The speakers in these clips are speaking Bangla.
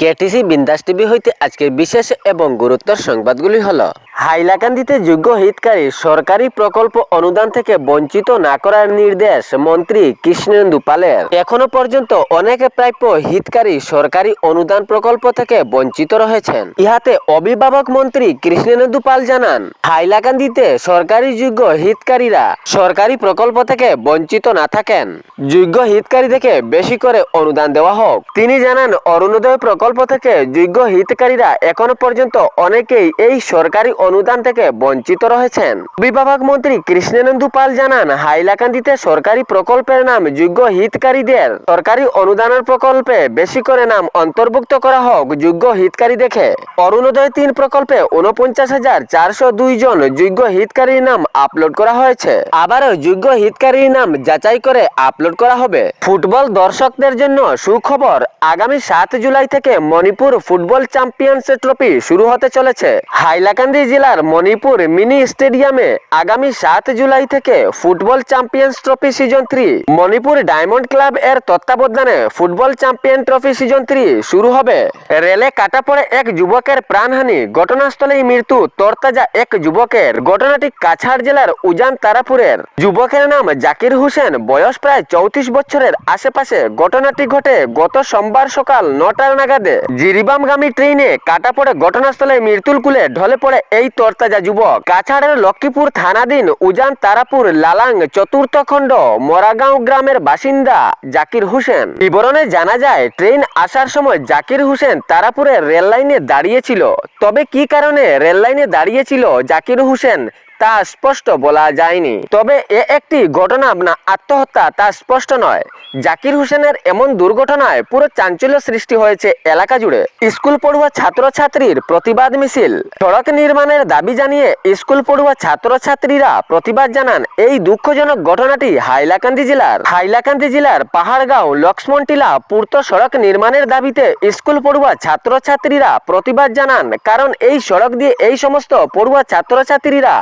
কেটিসি বিন্দাস টিভি হইতে আজকের বিশেষ এবং গুরুত্বর সংবাদগুলি হল হাইলাকান্দিতে যোগ্য হিতকারী সরকারি প্রকল্প অনুদান থেকে বঞ্চিত না করার নির্দেশ মন্ত্রী কৃষ্ণেন্দু পালের। এখনও পর্যন্ত অনেকে প্রাপ্য হিতকারী সরকারি অনুদান প্রকল্প থেকে বঞ্চিত রয়েছেন। ইহাতে অভিভাবক মন্ত্রী কৃষ্ণেন্দু পাল জানান, হাইলাকান্দিতে সরকারি যোগ্য হিতকারীরা সরকারি প্রকল্প থেকে বঞ্চিত না থাকেন। যোগ্য হিতকারী থেকে বেশি করে অনুদান দেওয়া হোক। তিনি জানান, অরুণোদয় প্রকল্প থেকে যোগ্য হিতকারীরা এখনও পর্যন্ত অনেকেই এই সরকারি অনুদান থেকে বঞ্চিত রয়েছেন। বিভাগ মন্ত্রী কৃষ্ণেন্দু পাল জানান, হাইলাকান্দিতে সরকারি প্রকল্পের নাম যোগ্য হিতকারীদের সরকারি অনুদানের প্রকল্পে বেশি করে নাম অন্তর্ভুক্ত করা হোক, যোগ্য হিতকারী দেখে। অরুণোদয় তিন প্রকল্পে উনপঞ্চাশ হাজার চারশো দুই জন যোগ্য হিতকারীর নাম আপলোড করা হয়েছে। আবারও যোগ্য হিতকারীর নাম যাচাই করে আপলোড করা হবে। ফুটবল দর্শকদের জন্য সুখবর, আগামী সাত জুলাই থেকে মণিপুর ফুটবল চ্যাম্পিয়ন্স ট্রফি শুরু হতে চলেছে। হাইলাকান্দি জেলার মণিপুর মিনি স্টেডিয়ামে আগামী সাত জুলাই থেকে football champions trophy season three Manipur diamond club এর তত্ত্বাবধানে football champion trophy season three শুরু হবে। রেলে কাটা পড়ে এক যুবকের প্রাণহানি, ঘটনাস্থলেই মৃত্যু তরতাজা এক যুবকের। ঘটনাটি কাছাড় জেলার উজান তারাপুরের। যুবকের নাম জাকির হোসেন, বয়স প্রায় চৌত্রিশ বছরের। আশেপাশে ঘটনাটি ঘটে গত সোমবার সকাল নটার নাগাদে। জিরিবামগামী ট্রেনে কাটা পড়ে ঘটনাস্থলে মৃত্যুর কুলে ঢলে পড়ে এই তরতাজা যুবক। কাছাড়ের লক্ষ্মীপুর থানাধীন উজান তারাপুর লালাং চতুর্থ খণ্ড মরাগাঁও গ্রামের বাসিন্দা জাকির হোসেন। বিবরণে জানা যায়, ট্রেন আসার সময় জাকির হোসেন তারাপুরের রেললাইনে দাঁড়িয়েছিল। তবে কি কারণে রেললাইনে দাঁড়িয়েছিল জাকির হোসেন? তা স্পষ্ট বলা যায়নি। তবে এ একটি ঘটনা না, আত্মহত্যা তা স্পষ্ট নয়। জাকির হোসেনের এমন দুর্ঘটনায় পুরো চাঞ্চল্য সৃষ্টি হয়েছে এলাকা জুড়ে। স্কুল পড়ুয়া ছাত্রছাত্রীর প্রতিবাদ মিছিল। সড়ক নির্মাণের দাবি জানিয়ে স্কুল পড়ুয়া ছাত্রছাত্রীরা প্রতিবাদ জানান এই দুঃখজনক ঘটনাটি হাইলাকান্দি জেলার। হাইলাকান্দি জেলার পাহাড়গাঁও লক্ষ্মণ টিলা পূর্ত সড়ক নির্মাণের দাবিতে স্কুল পড়ুয়া ছাত্রছাত্রীরা প্রতিবাদ জানান। কারণ এই সড়ক দিয়ে এই সমস্ত পড়ুয়া ছাত্রছাত্রীরা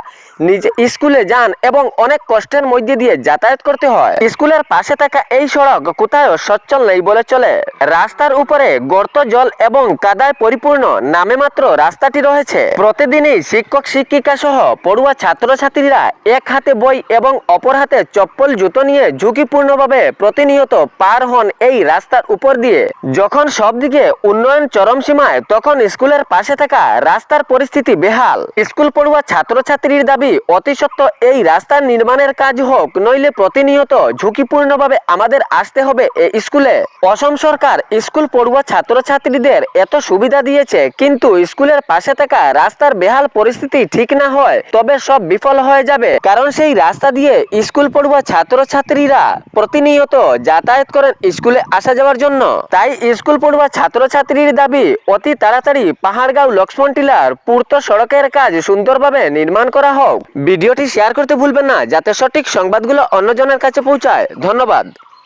নিজে স্কুলে যান এবং অনেক কষ্টের মধ্যে দিয়ে যাতায়াত করতে হয়। স্কুলের পাশে থাকা এই সড়ক কোথাও সচ্ছল নেই বলে চলে। রাস্তার উপরে গর্ত, জল এবং কাদায় পরিপূর্ণ নামে মাত্র রাস্তাটি রয়েছে। প্রতিদিনই শিক্ষক শিক্ষিকা সহ পড়ুয়া ছাত্রছাত্রীরা এক হাতে বই এবং অপর হাতে চপ্পল, জুতো নিয়ে ঝুঁকিপূর্ণভাবে প্রতিনিয়ত পার হন এই রাস্তার উপর দিয়ে। যখন সবদিকে উন্নয়ন চরম সীমায়, তখন স্কুলের পাশে থাকা রাস্তার পরিস্থিতি বেহাল। স্কুল পড়ুয়া ছাত্রছাত্রীর দাবি অতি সত্ত্বর এই রাস্তার নির্মাণের কাজ হোক, নইলে প্রতিনিয়ত ঝুঁকিপূর্ণভাবে আমাদের আসতে হবে এই স্কুলে। অসম সরকার স্কুল পড়ুয়া ছাত্রছাত্রীদের এত সুবিধা দিয়েছে, কিন্তু স্কুলের পাশে থাকা রাস্তার বেহাল পরিস্থিতি ঠিক না হয়, তবে সব বিফল হয়ে যাবে। কারণ সেই রাস্তা দিয়ে স্কুল পড়ুয়া ছাত্রছাত্রীরা প্রতিনিয়ত যাতায়াত করেন স্কুলে আসা যাওয়ার জন্য। তাই স্কুল পড়ুয়া ছাত্রছাত্রীর দাবি, অতি তাড়াতাড়ি পাহাড়গাঁও লক্ষ্মণ টিলার পূর্ত সড়কের কাজ সুন্দরভাবে নির্মাণ করা হোক। ভিডিওটি শেয়ার করতে ভুলবেন না যাতে সঠিক সংবাদগুলো অন্যজনের কাছে পৌঁছায়। ধন্যবাদ।